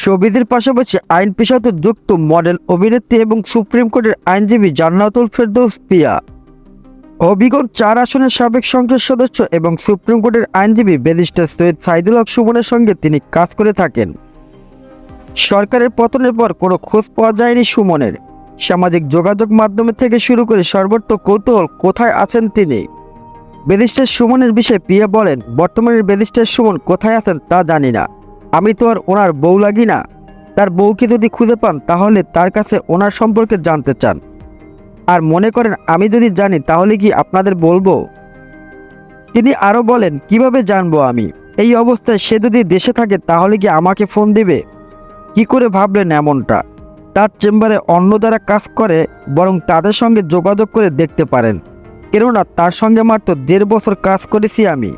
শোবিজের পাশাপাশি আইন পেশাতে যুক্ত মডেল, অভিনেত্রী এবং সুপ্রিম কোর্টের আইনজীবী জান্নাতুল ফেরদৌস পিয়া। হবিগঞ্জ চার আসনের সাবেক সংসদ সদস্য এবং সুপ্রিম কোর্টের আইনজীবী ব্যারিস্টার সৈয়দ সাইদুল হক সুমনের সঙ্গে তিনি কাজ করে থাকেন। সরকারের পতনের পর কোনো খোঁজ পাওয়া যায়নি সুমনের। সামাজিক যোগাযোগ মাধ্যমে থেকে শুরু করে সর্বত্র কৌতূহল কোথায় আছেন তিনি? ব্যারিস্টার সুমনের বিষয়ে পিয়া বলেন বর্তমানে ব্যারিস্টার সুমন কোথায় আছেন তা জানি না। আমি তো আর ওনার বউ লাগি না। তার বউকে যদি খুঁজে পান, তাহলে তার কাছে ওনার সম্পর্কে জানতে চান। আর মনে করেন, আমি যদি জানি, তাহলে কি আপনাদের বলব? তিনি আরও বলেন, কীভাবে জানব আমি? এই অবস্থায় সে যদি দেশে থাকে, তাহলে কি আমাকে ফোন দিবে? কি করে ভাবলেন এমনটা? তার চেম্বারে অন্য যারা কাজ করে, বরং তাদের সঙ্গে যোগাযোগ করে দেখতে পারেন। কেননা তার সঙ্গে মাত্র দেড় বছর কাজ করেছি আমি।